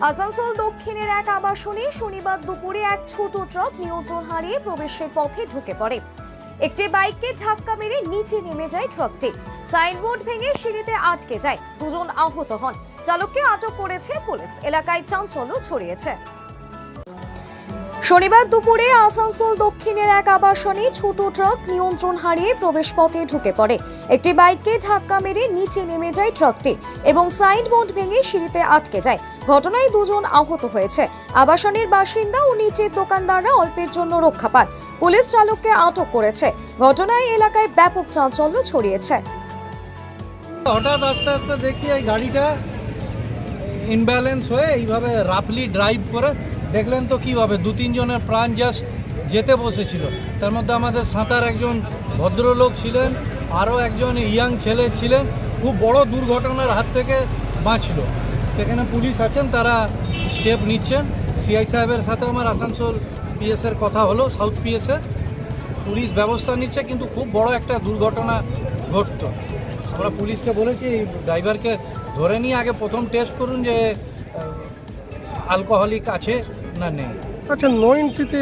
আসানসোল দক্ষিণের এক আবাসনে শনিবার দুপুরে এক ছোট ট্রাক নিয়ন্ত্রণ হারিয়ে প্রবেশের পথে ঢুকে পড়ে। একটি বাইককে ধাক্কা মেরে নিচে নেমে যায় ট্রাকটি। সাইনবোর্ড ভেঙে সিঁড়িতে আটকে যায়। দুজন আহত হন। চালককে আটক করেছে পুলিশ। এলাকায় চাঞ্চল্য ছড়িয়েছে। শনিবার দুপুরে আসানসোল দক্ষিণের এক আবাসনে ছোট ট্রাক নিয়ন্ত্রণ হারিয়ে প্রবেশপথে ঢুকে পড়ে। একটি বাইককে ধাক্কা মেরে নিচে নেমে যায় ট্রাকটি এবং সাইনবোর্ড ভেঙে সিঁড়িতে আটকে যায়। ঘটনায় দুজন আহত হয়েছে। আবাসনের বাসিন্দা ও নিচের দোকানদাররা অল্পের জন্য রক্ষা পান। পুলিশ চালককে আটক করেছে। ঘটনায় এলাকায় ব্যাপক চাঞ্চল্য ছড়িয়েছে। হঠাৎ আস্তে আস্তে দেখি এই গাড়িটা ইনব্যালেন্স হয়ে এইভাবে রাফলি ড্রাইভ করে দেখলেন তো কীভাবে? দু, তিনজনের প্রাণ জাস্ট যেতে বসেছিল। তার মধ্যে আমাদের সাঁতার একজন ভদ্রলোক ছিলেন, আরও একজন ইয়াং ছেলে ছিলেন। খুব বড় দুর্ঘটনার হাত থেকে বাঁচলো। সেখানে পুলিশ আছেন, তারা স্টেপ নিচ্ছেন। সিআই সাহেবের সাথে আমার আসানসোল পিএসের কথা হলো সাউথ পিএসের পুলিশ ব্যবস্থা নিচ্ছে, কিন্তু খুব বড় একটা দুর্ঘটনা ঘটতো। আমরা পুলিশকে বলেছি ড্রাইভারকে ধরে নিয়ে আগে প্রথম টেস্ট করুন যে আলকোহলিক আছে না নেই। আচ্ছা নো এন্ট্রিতে